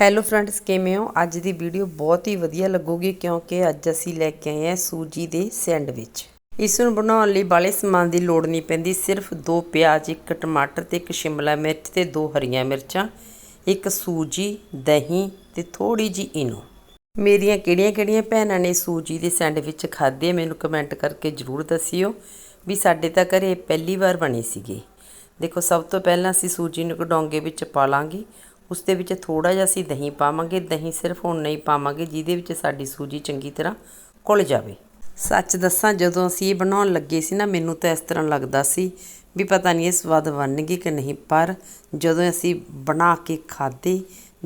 Hello friends ਕਿਵੇਂ ਹੋ? ਅੱਜ ਦੀ ਵੀਡੀਓ ਬਹੁਤ ਹੀ ਵਧੀਆ ਲੱਗੂਗੀ ਕਿਉਂਕਿ ਅੱਜ ਅਸੀਂ ਲੈ ਕੇ ਆਏ ਹਾਂ ਸੂਜੀ ਦੇ ਸੈਂਡਵਿਚ। ਇਸ ਨੂੰ ਬਣਾਉਣ ਲਈ ਬਾਲੇ ਸਮਾਨ ਦੀ ਲੋੜ ਨਹੀਂ ਪੈਂਦੀ, ਸਿਰਫ ਦੋ ਪਿਆਜ਼, ਇੱਕ ਟਮਾਟਰ ਤੇ ਇੱਕ ਸ਼ਿਮਲਾ ਮਿਰਚ ਤੇ ਦੋ ਹਰੀਆਂ ਮਿਰਚਾਂ, ਇੱਕ ਸੂਜੀ, ਦਹੀਂ ਤੇ ਥੋੜੀ ਜੀ ਇਨੋ। ਮੇਰੀਆਂ ਕਿਹੜੀਆਂ-ਕਿਹੜੀਆਂ ਭੈਣਾਂ ਨੇ ਸੂਜੀ ਦੇ ਸੈਂਡਵਿਚ ਖਾਧੇ ਮੈਨੂੰ ਕਮੈਂਟ ਕਰਕੇ ਜਰੂਰ ਦੱਸਿਓ ਵੀ ਸਾਡੇ ਤਾਂ ਘਰੇ ਪਹਿਲੀ ਵਾਰ ਬਣੀ ਸੀਗੀ। ਦੇਖੋ, ਸਭ ਤੋਂ ਪਹਿਲਾਂ ਅਸੀਂ ਸੂਜੀ ਨੂੰ ਕਡੋਂਗੇ ਵਿੱਚ ਪਾ ਲਾਂਗੇ। ਉਸ ਦੇ ਵਿੱਚ ਥੋੜਾ ਜਿਹਾ ਅਸੀਂ ਦਹੀਂ ਪਾਵਾਂਗੇ, ਦਹੀਂ ਸਿਰਫ ਹੁਣ ਨਹੀਂ ਪਾਵਾਂਗੇ, ਜਿਹਦੇ ਵਿੱਚ ਸਾਡੀ ਸੂਜੀ ਚੰਗੀ ਤਰ੍ਹਾਂ ਘੁਲ ਜਾਵੇ। ਸੱਚ ਦੱਸਾਂ, ਜਦੋਂ ਅਸੀਂ ਇਹ ਬਣਾਉਣ ਲੱਗੇ ਸੀ ਨਾ, ਮੈਨੂੰ ਤਾਂ ਇਸ ਤਰ੍ਹਾਂ ਲੱਗਦਾ ਸੀ ਵੀ ਪਤਾ ਨਹੀਂ ਇਹ ਸਵਾਦ ਬਣਨਗੇ ਕਿ ਨਹੀਂ, ਪਰ ਜਦੋਂ ਅਸੀਂ ਬਣਾ ਕੇ ਖਾਧੇ,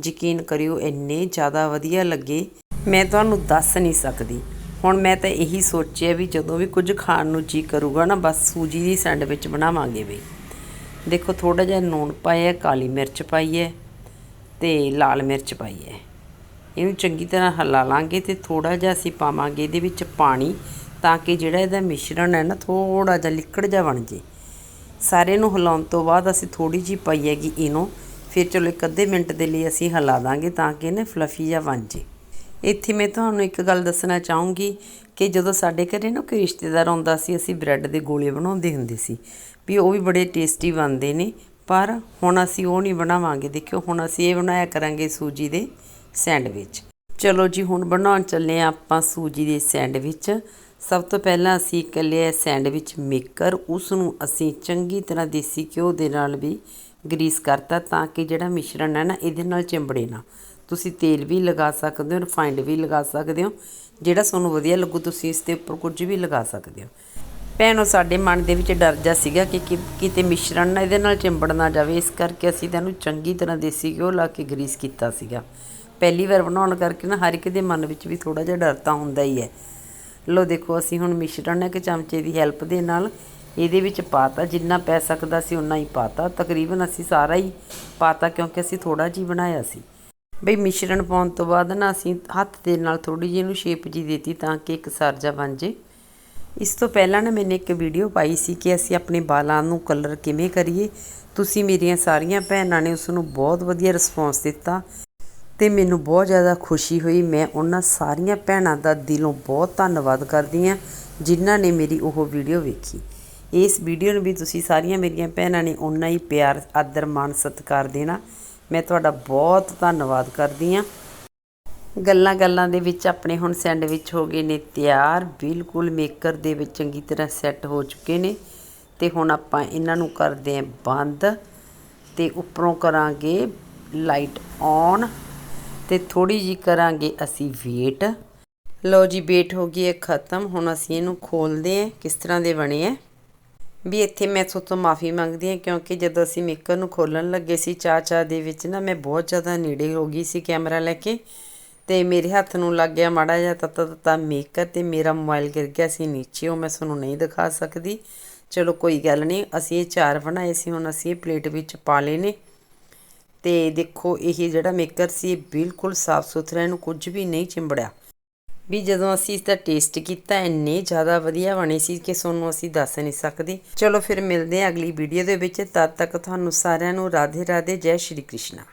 ਯਕੀਨ ਕਰਿਓ ਇੰਨੇ ਜ਼ਿਆਦਾ ਵਧੀਆ ਲੱਗੇ, ਮੈਂ ਤੁਹਾਨੂੰ ਦੱਸ ਨਹੀਂ ਸਕਦੀ। ਹੁਣ ਮੈਂ ਤਾਂ ਇਹੀ ਸੋਚਿਆ ਵੀ ਜਦੋਂ ਵੀ ਕੁਝ ਖਾਣ ਨੂੰ ਜੀ ਕਰੂਗਾ ਨਾ, ਬਸ ਸੂਜੀ ਦੀ ਸੈਂਡਵਿਚ ਬਣਾਵਾਂਗੇ ਵੀ। ਦੇਖੋ ਥੋੜਾ ਜਿਹਾ ਨੂਣ ਪਾਇਆ, ਕਾਲੀ ਮਿਰਚ ਪਾਈ ਹੈ। ਤੇ ਲਾਲ ਮਿਰਚ ਪਾਈ ਹੈ ਇਹਨੂੰ ਚੰਗੀ ਤਰ੍ਹਾਂ ਹਿਲਾ ਲਾਂਗੇ ਤੇ ਥੋੜਾ ਜਿਹਾ ਅਸੀਂ ਪਾਵਾਂਗੇ ਇਹਦੇ ਵਿੱਚ ਪਾਣੀ ਤਾਂ ਕਿ ਜਿਹੜਾ ਇਹਦਾ ਮਿਸ਼ਰਣ ਹੈ ਨਾ ਥੋੜਾ ਜਿਹਾ ਲਿਕੜ ਜਿਹਾ ਬਣ ਜੇ। ਸਾਰੇ ਨੂੰ ਹਿਲਾਉਣ ਤੋਂ ਬਾਅਦ ਅਸੀਂ ਥੋੜੀ ਜੀ ਪਾਈ ਹੈਗੀ ਇਹਨੂੰ। ਫਿਰ ਚਲੋ ਇੱਕ ਅੱਧੇ ਮਿੰਟ ਦੇ ਲਈ ਅਸੀਂ ਹਿਲਾ ਦਾਂਗੇ ਤਾਂ ਕਿ ਇਹਨੇ ਫਲਫੀ ਜਾਂ ਬਣ ਜੇ। ਇੱਥੇ ਮੈਂ ਤੁਹਾਨੂੰ ਇੱਕ ਗੱਲ ਦੱਸਣਾ ਚਾਹੂੰਗੀ ਕਿ ਜਦੋਂ ਸਾਡੇ ਘਰੇ ਨਾ ਕੋਈ ਰਿਸ਼ਤੇਦਾਰ ਆਉਂਦਾ ਸੀ, ਅਸੀਂ ਬ੍ਰੈਡ ਦੇ ਗੋਲੇ ਬਣਾਉਂਦੇ ਹੁੰਦੇ ਸੀ ਵੀ ਉਹ ਵੀ ਬੜੇ ਟੇਸਟੀ ਬਣਦੇ ਨੇ। ਪਰ ਹੁਣ ਅਸੀਂ ਉਹ ਨਹੀਂ ਬਣਾਵਾਂਗੇ। ਦੇਖਿਓ, ਹੁਣ ਅਸੀਂ ਇਹ ਬਣਾਇਆ ਕਰਾਂਗੇ ਸੂਜੀ ਦੇ ਸੈਂਡਵਿਚ। ਚਲੋ ਜੀ, ਹੁਣ ਬਣਾਉਣ ਚੱਲੇ ਆ ਆਪਾਂ ਸੂਜੀ ਦੇ ਸੈਂਡਵਿਚ। ਸਭ ਤੋਂ ਪਹਿਲਾਂ ਅਸੀਂ ਇੱਕ ਲਿਆ ਸੈਂਡਵਿਚ ਮੇਕਰ। ਉਸ ਨੂੰ ਅਸੀਂ ਚੰਗੀ ਤਰ੍ਹਾਂ ਦੇਸੀ ਘਿਓ ਦੇ ਨਾਲ ਵੀ ਗਰੀਸ ਕਰਤਾ ਤਾਂ ਕਿ ਜਿਹੜਾ ਮਿਸ਼ਰਣ ਹੈ ਨਾ, ਇਹਦੇ ਨਾਲ ਚਿੰਬੜੇ ਨਾ। ਤੁਸੀਂ ਤੇਲ ਵੀ ਲਗਾ ਸਕਦੇ ਹੋ ਰਿਫਾਈਨਡ ਵੀ ਲਗਾ ਸਕਦੇ ਹੋ। ਜਿਹੜਾ ਤੁਹਾਨੂੰ ਵਧੀਆ ਲੱਗੂ, ਤੁਸੀਂ ਇਸ ਦੇ ਉੱਪਰ ਕੁਝ ਵੀ ਲਗਾ ਸਕਦੇ ਹੋ। ਭੈਣੋ ਸਾਡੇ ਮਨ ਦੇ ਵਿੱਚ ਡਰ ਜਾ ਸੀਗਾ ਕਿ ਕਿ ਕਿਤੇ ਮਿਸ਼ਰਣ ਨਾ ਇਹਦੇ ਨਾਲ ਚਿੰਬੜ ਨਾ ਜਾਵੇ। ਇਸ ਕਰਕੇ ਅਸੀਂ ਤੈਨੂੰ ਚੰਗੀ ਤਰ੍ਹਾਂ ਦੇਸੀ ਘਿਓ ਲਾ ਕੇ ਗਰੀਸ ਕੀਤਾ ਸੀਗਾ। ਪਹਿਲੀ ਵਾਰ ਬਣਾਉਣ ਕਰਕੇ ਨਾ ਹਰ ਇੱਕ ਦੇ ਮਨ ਵਿੱਚ ਵੀ ਥੋੜਾ ਜਿਹਾ ਡਰ ਤਾਂ ਹੁੰਦਾ ਹੀ ਹੈ। ਲੋ ਦੇਖੋ, ਅਸੀਂ ਹੁਣ ਮਿਸ਼ਰਣ ਇੱਕ ਚਮਚੇ ਦੀ ਹੈਲਪ ਦੇ ਨਾਲ ਇਹਦੇ ਵਿੱਚ ਪਾਤਾ। ਜਿੰਨਾ ਪੈ ਸਕਦਾ ਸੀ ਉਨਾ ਹੀ ਪਾਤਾ। ਤਕਰੀਬਨ ਅਸੀਂ ਸਾਰਾ ਹੀ ਪਾਤਾ ਕਿਉਂਕਿ ਅਸੀਂ ਥੋੜਾ ਜੀ ਬਣਾਇਆ ਸੀ। ਬਈ ਮਿਸ਼ਰਣ ਪਾਉਣ ਤੋਂ ਬਾਅਦ ਨਾ ਅਸੀਂ ਹੱਥ ਦੇ ਨਾਲ ਥੋੜੀ ਜਿਹੀ ਇਹਨੂੰ ਸ਼ੇਪ ਜੀ ਦੇਤੀ ਤਾਂ ਕਿ ਇੱਕ ਸਰਜਾ ਬਣ ਜੇ। ਇਸ ਤੋਂ ਪਹਿਲਾਂ ਨਾ ਮੈਨੇ ਇੱਕ ਵੀਡੀਓ ਪਾਈ ਸੀ ਕਿ ਅਸੀਂ ਆਪਣੇ ਵਾਲਾਂ ਨੂੰ ਕਲਰ ਕਿਵੇਂ ਕਰੀਏ। ਤੁਸੀਂ ਮੇਰੀਆਂ ਸਾਰੀਆਂ ਭੈਣਾਂ ਨੇ ਉਸ ਨੂੰ ਬਹੁਤ ਵਧੀਆ ਰਿਸਪੌਂਸ ਦਿੱਤਾ ਤੇ ਮੈਨੂੰ ਬਹੁਤ ਜ਼ਿਆਦਾ ਖੁਸ਼ੀ ਹੋਈ। ਮੈਂ ਉਹਨਾਂ ਸਾਰੀਆਂ ਭੈਣਾਂ ਦਾ ਦਿਲੋਂ ਬਹੁਤ ਧੰਨਵਾਦ ਕਰਦੀ ਹਾਂ ਜਿਨ੍ਹਾਂ ਨੇ ਮੇਰੀ ਉਹ ਵੀਡੀਓ ਵੇਖੀ। ਇਸ ਵੀਡੀਓ ਨੂੰ ਵੀ ਤੁਸੀਂ ਸਾਰੀਆਂ ਮੇਰੀਆਂ ਭੈਣਾਂ ਨੇ ਉਹਨਾਂ ਹੀ ਪਿਆਰ, ਆਦਰ, ਮਾਣ, ਸਤਿਕਾਰ ਦੇਣਾ। ਮੈਂ ਤੁਹਾਡਾ ਬਹੁਤ ਧੰਨਵਾਦ ਕਰਦੀ ਹਾਂ। ਗੱਲਾਂ ਗੱਲਾਂ ਦੇ ਵਿੱਚ ਆਪਣੇ ਹੁਣ ਸੈਂਡਵਿਚ ਹੋ ਗਏ ਨੇ ਤਿਆਰ। ਬਿਲਕੁਲ ਮੇਕਰ ਦੇ ਵਿੱਚ ਚੰਗੀ ਤਰ੍ਹਾਂ ਸੈੱਟ ਹੋ ਚੁੱਕੇ ਨੇ। ਤੇ ਹੁਣ ਆਪਾਂ ਇਹਨਾਂ ਨੂੰ ਕਰਦੇ ਆਂ ਬੰਦ ਤੇ ਉੱਪਰੋਂ ਕਰਾਂਗੇ ਲਾਈਟ ਔਨ ਤੇ ਥੋੜੀ ਜੀ ਕਰਾਂਗੇ ਅਸੀਂ ਵੇਟ ਲਓ ਜੀ ਵੇਟ ਹੋ ਗਈ ਹੈ ਖਤਮ। ਹੁਣ ਅਸੀਂ ਇਹਨੂੰ ਖੋਲਦੇ ਆਂ ਕਿਸ ਤਰ੍ਹਾਂ ਦੇ ਬਣੇ ਆ ਵੀ ਇੱਥੇ ਮੈਂ ਤੋਂ ਮਾਫੀ ਮੰਗਦੀ ਹਾਂ ਕਿਉਂਕਿ ਜਦੋਂ ਅਸੀਂ ਮੇਕਰ ਨੂੰ ਖੋਲਣ ਲੱਗੇ ਸੀ ਚਾ ਚਾ ਦੇ ਵਿੱਚ ਨਾ, ਮੈਂ ਬਹੁਤ ਜ਼ਿਆਦਾ ਨੇੜੇ ਹੋ ਗਈ ਸੀ ਕੈਮਰਾ ਲੈ ਕੇ। ਤੇ ਮੇਰੇ ਹੱਥ ਨੂੰ ਲੱਗ ਗਿਆ ਮਾੜਾ ਜਿਹਾ ਤੱਤਾ ਤੱਤਾ ਮੇਕਰ ਤੇ ਮੇਰਾ ਮੋਬਾਈਲ ਗਿਰ ਗਿਆ ਸੀ ਨੀਚੇ, ਉਹ ਮੈਂ ਤੁਹਾਨੂੰ ਨਹੀਂ ਦਿਖਾ ਸਕਦੀ। ਚਲੋ ਕੋਈ ਗੱਲ ਨਹੀਂ, ਅਸੀਂ ਇਹ ਚਾਰ ਬਣਾਏ ਸੀ, ਹੁਣ ਅਸੀਂ ਇਹ ਪਲੇਟ ਵਿੱਚ ਪਾ ਲਏ ਨੇ। ਤੇ ਦੇਖੋ, ਇਹ ਜਿਹੜਾ ਮੇਕਰ ਸੀ ਬਿਲਕੁਲ ਸਾਫ਼ ਸੁਥਰਾ, ਇਹਨੂੰ ਕੁਝ ਵੀ ਨਹੀਂ ਚਿੰਬੜਿਆ। ਵੀ ਜਦੋਂ ਅਸੀਂ ਇਸ ਦਾ ਟੇਸਟ ਕੀਤਾ, ਇੰਨੇ ਜ਼ਿਆਦਾ ਵਧੀਆ ਬਣੇ ਸੀ ਕਿ ਤੁਹਾਨੂੰ ਅਸੀਂ ਦੱਸ ਨਹੀਂ ਸਕਦੇ। ਚਲੋ ਫਿਰ ਮਿਲਦੇ ਹਾਂ ਅਗਲੀ ਵੀਡੀਓ ਦੇ ਵਿੱਚ, ਤਦ ਤੱਕ ਤੁਹਾਨੂੰ ਸਾਰਿਆਂ ਨੂੰ ਰਾਧੇ ਰਾਧੇ ਜੈ ਸ਼੍ਰੀ ਕ੍ਰਿਸ਼ਨਾ।